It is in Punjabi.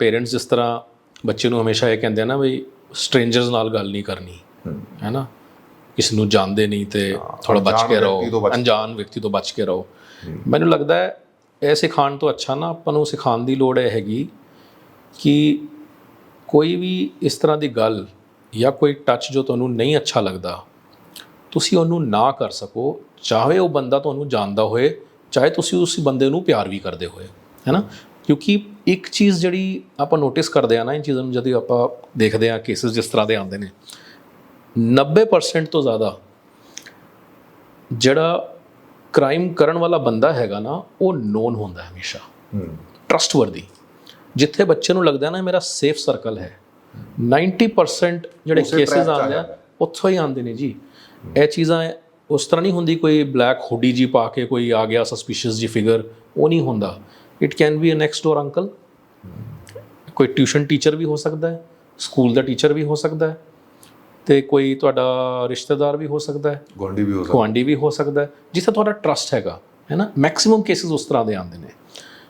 ਪੇਰੈਂਟਸ ਜਿਸ ਤਰ੍ਹਾਂ ਬੱਚੇ ਨੂੰ ਹਮੇਸ਼ਾ ਇਹ ਕਹਿੰਦੇ ਆ ਨਾ ਵੀ ਸਟ੍ਰੇਂਜਰਸ ਨਾਲ ਗੱਲ ਨਹੀਂ ਕਰਨੀ ਹੈ। ਨਾ? ਕਿਸ ਨੂੰ ਜਾਣਦੇ ਨਹੀਂ ਤੇ ਥੋੜਾ ਬਚ ਕੇ ਰਹੋ ਅਣਜਾਣ ਵਿਅਕਤੀ ਤੋਂ ਬਚ ਕੇ ਰਹੋ। ਮੈਨੂੰ ਲੱਗਦਾ ਹੈ ਇਹ ਸਿਖਾਉਣ ਤੋਂ ਅੱਛਾ ਨਾ ਆਪਾਂ ਨੂੰ ਸਿਖਾਉਣ ਦੀ ਲੋੜ ਇਹ ਹੈਗੀ ਕਿ ਕੋਈ ਵੀ ਇਸ ਤਰ੍ਹਾਂ ਦੀ ਗੱਲ ਜਾਂ ਕੋਈ ਟੱਚ ਜੋ ਤੁਹਾਨੂੰ ਨਹੀਂ ਅੱਛਾ ਲੱਗਦਾ ਤੁਸੀਂ ਉਹਨੂੰ ਨਾ ਕਰ ਸਕੋ ਚਾਹੇ ਉਹ ਬੰਦਾ ਤੁਹਾਨੂੰ ਜਾਣਦਾ ਹੋਏ ਚਾਹੇ ਤੁਸੀਂ ਉਸ ਬੰਦੇ ਨੂੰ ਪਿਆਰ ਵੀ ਕਰਦੇ ਹੋਏ ਹੈ ਨਾ? ਕਿਉਂਕਿ ਇੱਕ ਚੀਜ਼ ਜਿਹੜੀ ਆਪਾਂ ਨੋਟਿਸ ਕਰਦੇ ਆ ਨਾ ਇਹ ਚੀਜ਼ਾਂ ਨੂੰ ਜਦੋਂ ਆਪਾਂ ਦੇਖਦੇ ਆ ਕੇਸਿਸ ਜਿਸ ਤਰ੍ਹਾਂ ਦੇ ਆਉਂਦੇ ਨੇ 90% ਤੋਂ ਜ਼ਿਆਦਾ ਜਿਹੜਾ ਕ੍ਰਾਈਮ ਕਰਨ ਵਾਲਾ ਬੰਦਾ ਹੈਗਾ ਨਾ ਉਹ ਨੋਨ ਹੁੰਦਾ ਹਮੇਸ਼ਾ। ਟਰਸਟਵਰਦੀ ਜਿੱਥੇ ਬੱਚੇ ਨੂੰ ਲੱਗਦਾ ਨਾ ਮੇਰਾ ਸੇਫ ਸਰਕਲ ਹੈ। 90% ਜਿਹੜੇ ਕੇਸਿਸ ਆਉਂਦੇ ਆ। ਉੱਥੋਂ ਹੀ ਆਉਂਦੇ ਨੇ ਜੀ। ਇਹ ਚੀਜ਼ਾਂ ਉਸ ਤਰ੍ਹਾਂ ਨਹੀਂ ਹੁੰਦੀ ਕੋਈ ਬਲੈਕ ਹੁੱਡੀ ਜੀ ਪਾ ਕੇ ਕੋਈ ਆ ਗਿਆ ਸਸਪੀਸ਼ੀਅਸ ਜੀ ਫਿਗਰ ਉਹ ਨਹੀਂ ਹੁੰਦਾ। It can be a next door uncle ਕੋਈ ਟਿਊਸ਼ਨ ਟੀਚਰ ਵੀ ਹੋ ਸਕਦਾ ਹੈ ਸਕੂਲ ਦਾ ਟੀਚਰ ਵੀ ਹੋ ਸਕਦਾ ਹੈ ਤੇ ਕੋਈ ਤੁਹਾਡਾ ਰਿਸ਼ਤੇਦਾਰ ਵੀ ਹੋ ਸਕਦਾ ਹੈ ਗੁਆਂਢੀ ਵੀ ਹੋ ਸਕਦਾ ਗੁਆਂਢੀ ਵੀ ਹੋ ਸਕਦਾ ਹੈ। ਜਿੱਥੇ ਤੁਹਾਡਾ ਟਰਸਟ ਹੈਗਾ ਹੈ ਨਾ? ਮੈਕਸਿਮਮ ਕੇਸਿਸ ਉਸ ਤਰ੍ਹਾਂ ਦੇ ਆਉਂਦੇ ਨੇ।